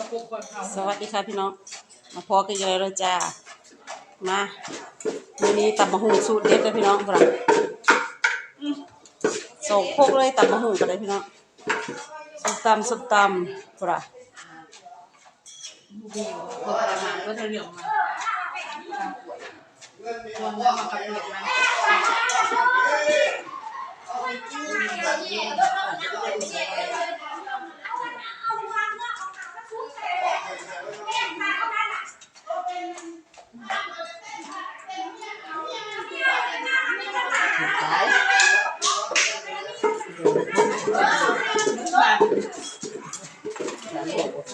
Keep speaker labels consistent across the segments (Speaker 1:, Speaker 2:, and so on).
Speaker 1: ระบบคนเขา
Speaker 2: สวัสดีค่ะพี่น้อง มาพอกันเลยเลยจ้า มาวันนี้ตับมะฮุงสูตรเด็ดเลยพี่น้องพวกเราส่งโคกเลยตับมะฮุงกันเลยพี่น้องส้มตำส้มตำพวกเรา
Speaker 1: ดีพอประมาณก็จะเหลืองมาคนแล้วมากับเหลืองมา
Speaker 2: ใส่
Speaker 1: มันมีแค่ไหนไหมขึ้นมานี่ไม่ได้ทำเ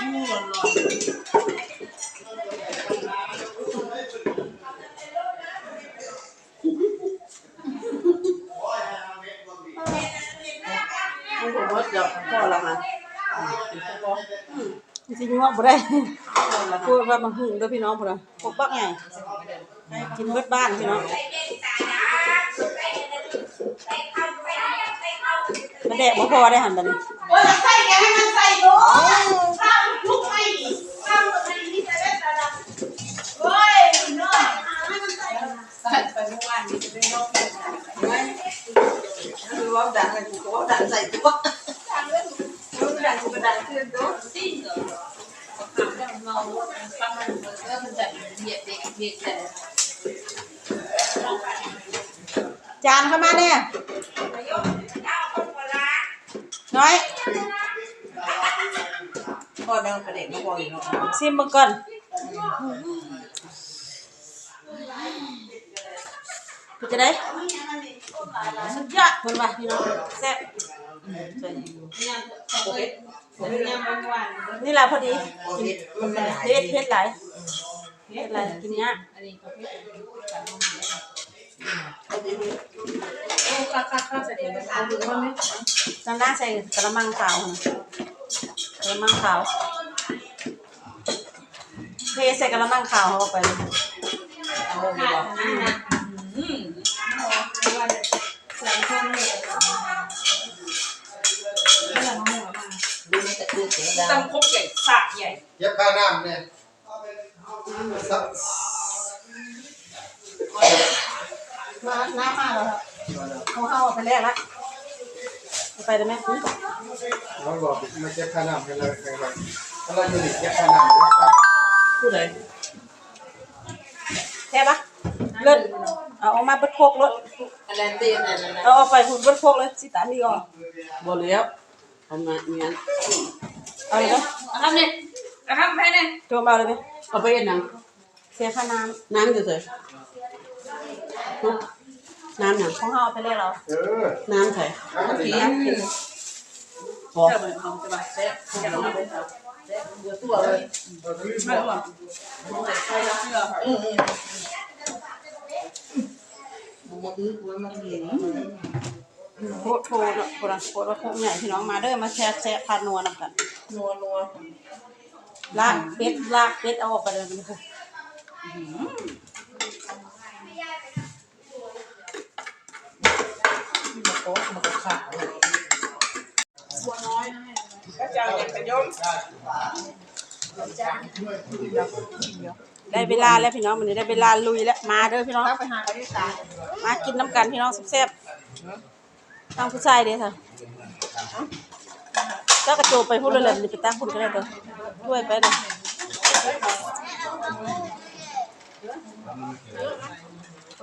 Speaker 1: ม่ไหนเส้นลมหนักเลยสุดยอดจักรดำน้ำมูหล่อน
Speaker 2: ไม่ผมว่าจะพ่อเรามาจริงๆว่าบ่ได้พูดว่ามันหึงเด้อพี่น้องพวกเราพวกบักไงกินเบิดบ้านพี่น้องมาแดกบ่พอได้หันบัดนี้
Speaker 3: จา
Speaker 1: นเข้ามา
Speaker 2: เนี่ย
Speaker 3: ข้าวคนโบราณ
Speaker 2: น้อย
Speaker 4: พ่อดังประเด็นมาบอกอีกเนาะ
Speaker 2: ซิมเบิ่งก่อนเป็นจะได้สุดยอดคนว่าพี่น้องแซ่บ ใส่
Speaker 1: เนี่ยโอเคเนี่ยมันหวาน
Speaker 2: นี่แหละพอดี
Speaker 4: กินมันไม่ได้
Speaker 2: เผ็ดเผ็ดหลายเผ็ดหลายกินยาก
Speaker 1: อันนี้ก็เป็นการมองเห็นโอ้คักคักคักใส่ถุงเอาถุงมาไหม
Speaker 2: จังหน้าใส่กระมังขาวนะกระมังขาวเทใส่กระมังขาวเข้าไปเลย
Speaker 4: เอาดีกว่า ดูนี่แต่คือเสียงดัง
Speaker 1: ตั้งคบใหญ่สากใหญ่
Speaker 5: เย็บค่าน้ำเนี่ยสัก
Speaker 2: มาน้ำมาแล้วครับเขาเข้าไปแรกละเอาไปได้ไหม
Speaker 5: น้องบอกมาเย็บค่าน้ำให้เราให้เราถ้าเราอยู่ดิเย็บค่าน้ำนะครับ
Speaker 4: พูดเลย
Speaker 2: แค่ปะเลิศเอาออกมาเบิดโคกรถ
Speaker 4: อันนั้นเตี้ยนั่นนะ
Speaker 2: เอาออกไปหุ่นเบิดโคกเลยสิตานี่ก่อน
Speaker 4: บอกแล้วเอามาเงี้ย
Speaker 2: เอาเลยไหม
Speaker 1: ทำเนี่ยทำให้เนี่ย
Speaker 2: โจมเอาเลยไหม
Speaker 4: เอาไปยังนัง
Speaker 2: เสียค่าน้
Speaker 4: น้ำจะใส่น้ำหนังำ
Speaker 2: ของเขาเอาไปแรกเรา
Speaker 5: เออ
Speaker 4: น้ำใส่
Speaker 5: น้ำดี
Speaker 4: น้ำกินพอ
Speaker 1: เจ้าเหมือนของจะม
Speaker 4: โคต
Speaker 1: ร
Speaker 2: โคตรโคตรโครว่าโคตรใหญ่พี่น้องมาเด้อมาแชร์แชร์พานัวนำกัน
Speaker 4: นัวนัว
Speaker 2: ลากเป็ดลากเป็ดเอาออกไปเลยมันค่ะ
Speaker 4: มะกอกมะกอกขาว
Speaker 1: บัวน้อยนะก็จะ
Speaker 4: เอาอย่างกระยม
Speaker 2: ได้เวลาแล้วพี่น้องมันได้เวลาลุยแล้วมาเด้อพี่น้อง มากินน้ำกันพี่น้องแซ่บๆ ตั้งผู้ชายเด้ค่ะก็กระโจไปพูดเลยเลยนี่ไปตั้งคุณก็ได้ตัวช่วยไปเลย
Speaker 4: เ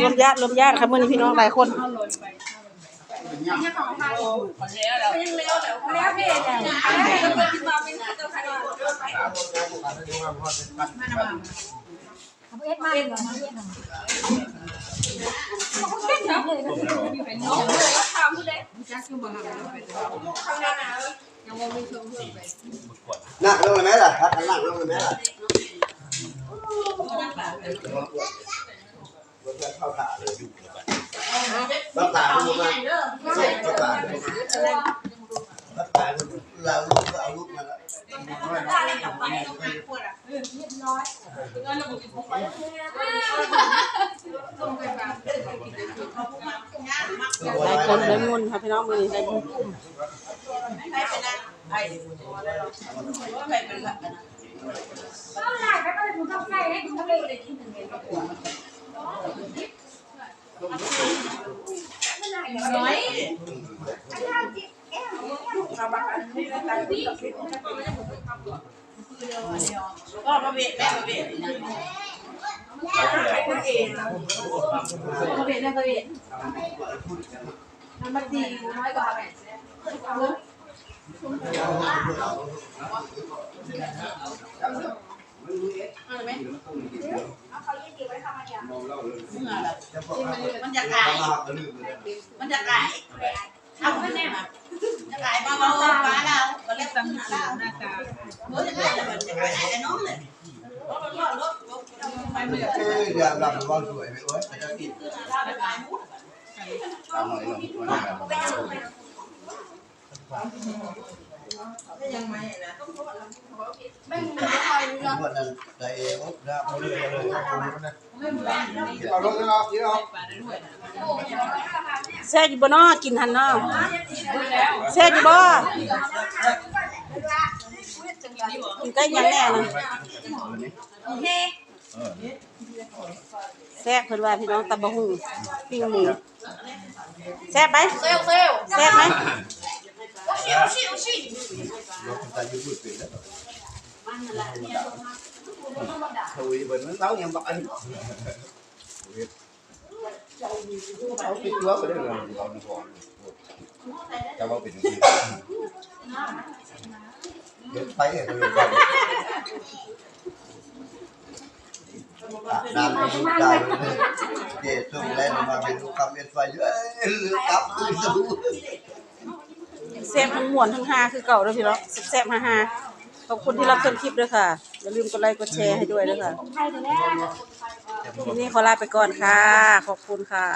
Speaker 4: อวมญา
Speaker 3: ติรวมญาติครับเมื่อนี้พี่น้องหลายคน นั่งนอกจะทำอะไรมา
Speaker 2: รวมญาติรวมญาติครับมื้อนี้พี่น้องหลายคน
Speaker 1: เลอยไป
Speaker 3: เนี่ยของข้า ว
Speaker 1: ขอแล้วแล้ว
Speaker 3: ยังเร็วแล้วแล้วพี่เนี่ยแล้วก็กินมาเป็นข้าวไข่เอ็ดมาเอ็ดมาเอ็ดมาเอ็ดมาเลยเป็นน้องเลยผู้ใดจักอยู่บ่หายังบ่มีชมเพื่อนไป
Speaker 6: นั่งลงเลยไหมล่ะพักกันนั่งลงเลยไหมล่ะเข้าขาเลยบ้าตาคุณมาบ้าตาบ้าตาเราลูกเอา ลูกมาแล้ว
Speaker 2: ได้คนได้มุนค่ะพี่น้องมือนี้ได้บุญกุ้ม
Speaker 3: น้อย
Speaker 4: ก็มาเบียดแม่มาเบียด
Speaker 3: กระเบียดนะกระเบียดมันมาดีน้อกว่าแม่
Speaker 4: มันจะขายมันจะขายเอาไปแน่มาจะขายมาเราฟ้าเราก็เรียกตำหนักเราหน้าตาเมื่อจะขายจะขายแต่น้องเลยรถรถรถรถไปเมื่อ
Speaker 6: เอ้เดี๋ยวเราบ้านสวยไปโอ้ยจะกินตาหน่อยลงมา
Speaker 3: ไม่มีใครรู้
Speaker 6: วันนั้นใจเองนะเขาเรียกเลย
Speaker 1: เอารถเอาเยอะ
Speaker 2: แซ่บอยู่บ่นาะกินหันนาะแซ่บอยู่บ่กินใกล้ยังแน่นะแซ่บเพิ่นว่าพี่น้องตำบักหุ่งปิ้งหมูแซ่บไหม
Speaker 3: เซลเซล
Speaker 2: แซ่บไหม
Speaker 4: ชิวชิวชิว
Speaker 6: รถตาอยู่พูดเป็นแล้วคุยบนมันเต้ายังบอเขาปิดตัวไปได้เลยเราหนึ่งก่อนจะว่าเป็นยังไงเดี๋ยวไปเห็นเลยนานไปดูใจเลยเจ๊ส่งแลนมาเป็นลูกคำเอ็นไฟเยอะลืมกับลืมสู้
Speaker 2: แซ่บทั้งม่วนทั้งฮาคือเก่าเด้อพี่น้องแซ่บๆฮาๆ ขอบคุณที่รับชมคลิปด้วยค่ะ อย่าลืมกดไลค์กดแชร์ให้ด้วยด้วยค่ะ
Speaker 3: ไทยแต่แรก
Speaker 2: ทีนี้ขอลาไปก่อนค่ะ ขอบคุณค่ะ